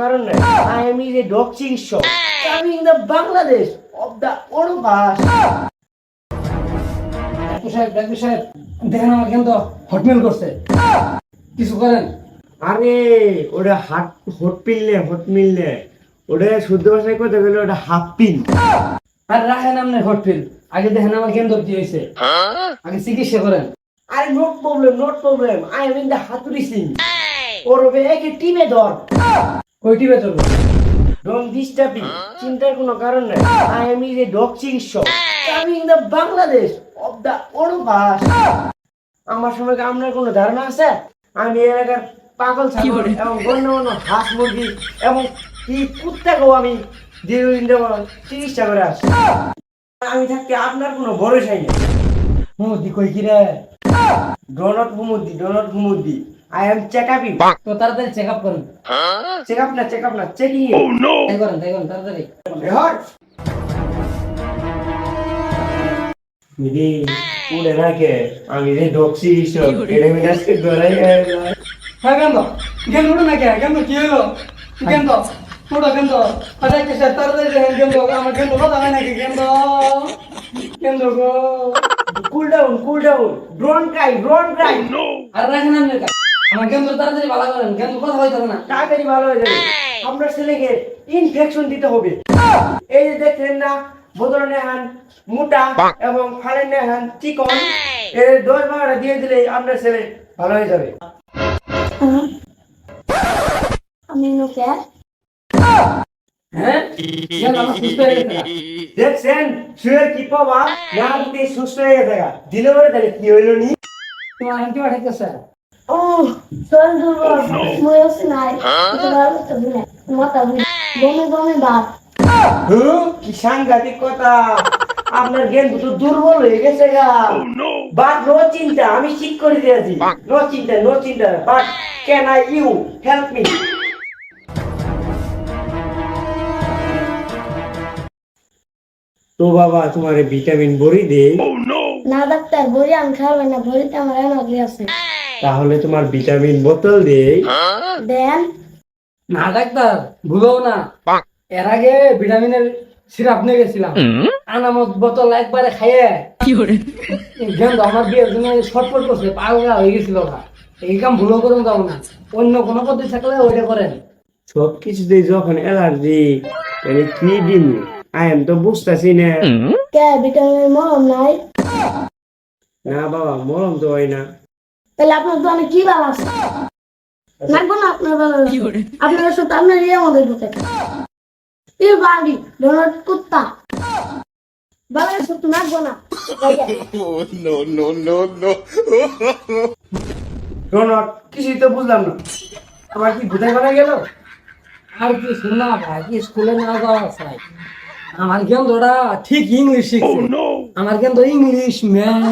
কারণ নাই I am is a dog চিকিৎসক আমি in the Bangladesh of the ওরবাস doctor সাহেব ডাক্তার সাহেব দেখেন আমার কিন্তু হটমেল করছে। কিছু করেন? আরে ওটা হাট হট পিললে হট মিললে ওটা শুদ্ধ ভাষায় কথা গেলে ওটা হাফ পিল। আর রাখেন আপনার হটফিল আগে দেখেন আমার কেন্দ্র কি হয়েছে। আগে চিকিৎসা করেন। আরে not problem not problem I am in the হাতুরি Singh. ওর একে টিমে ধর। কইটি বেতন ডিস্টার্ব মি চিন্তার কোনো কারণ নাই। I am is a dog চিকিৎসক আমি in the Bangladesh of the ওরবাস আমার সম্পর্কে আপনার কোনো ধারণা আছে? আমি এলাকার পাগল ছাগল এবং গণ্যমান্য হাঁস মুরগি এবং কি কুত্তাকেও আমি দীর্ঘদিন যাবত চিকিৎসা করে আসছি। আমি থাকতে আপনার কোনো ভরসাই নেই। মুদি কই কি রে ডোনট ঘুমুদ্দি ডোনট ঘুমুদ্দি আই এম চেক আপি তো তাড়াতাড়ি চেক আপ করেন। চেক আপ না চেক আপ না চেকিং তাই করেন তাই করেন তাড়াতাড়ি। মিদি উড়ে নাকে আমি যে ডক্সি সব মিলে আজকে গড়াই হ্যাঁ কেন? কেন উঠো না কে কেন? কি হলো? কেন? উঠো কেন? আচ্ছা একটা স্যার তাড়াতাড়ি দেখেন কেন? আমার কেন কথা হয় নাকি? কেন? কেন গো? Cool down cool down drone cry drone cry আর রাখেন আপনার আমার কেন তাড়াতাড়ি ভালো করেন কেন কথা হইতে না। তাড়াতাড়ি ভালো হয়ে যাবে। আপনার ছেলেকে ইনফেকশন দিতে হবে। এই যে দেখলেন না বোতল নেহান মোটা এবং ফালের নেহান চিকন। এর দশ বারোটা দিয়ে দিলে আপনার ছেলে ভালো হয়ে যাবে। আমি নোকে। হ্যাঁ? কেন আমার সুস্থ হয়ে গেছে না? দেখছেন? শুয়ে কি পাবা না সুস্থ হয়ে গেছে দিলে পরে তাহলে কি হইল নি? তোমার অ্যান্টিবায়োটিক হুম, কি সাংঘাতিক কথা আপনার জ্ঞান তো দুর্বল হয়ে গেছে গা। বাট নো চিন্তা আমি ঠিক করে দিয়েছি নো চিন্তা নো চিন্তা। But can I you help me তো বাবা তোমার ভিটামিন বড়ি দে। না ডাক্তার বড়ি আমি খাবে না বড়িতে আমার এনার্জি আছে। তাহলে তোমার ভিটামিন বোতল দে দেন। না ডাক্তার ভুলো না। এর আগে ভিটামিনের সিরাপ নিয়ে গেছিলাম। আনামত বোতল একবারে খাইয়ে কি করে গেন্দ আমার বিয়ের জন্য শর্টপট করছে পাগলা হয়ে গেছিল ওরা এই কাম ভুলো করুন যাব না। অন্য কোনো পদ্ধতি থাকলে ওইটা করেন। সব কিছুতে যখন অ্যালার্জি তাহলে কি দিন? আই এম তো বুঝতেছি না। কে ভিটামিনের মরম নাই? না বাবা মরম তো হয় না। তাহলে আপনার দোকানে কি বাল আছে? লাগবো না আপনার আপনার ওষুধ আপনার ইয়ে আমাদের ঢুকে ইর বাড়ি ডোনাট কুত্তা। বালের লাগবো না। রনক কিছুই তো বুঝলাম না। আমার কি বানা গেল? আর কি শোনা ভাই কি স্কুলে না যাওয়া চাই আমার গেন্দটা ঠিক ইংলিশ শিখছে। আমার গেন্দ ইংলিশ ম্যান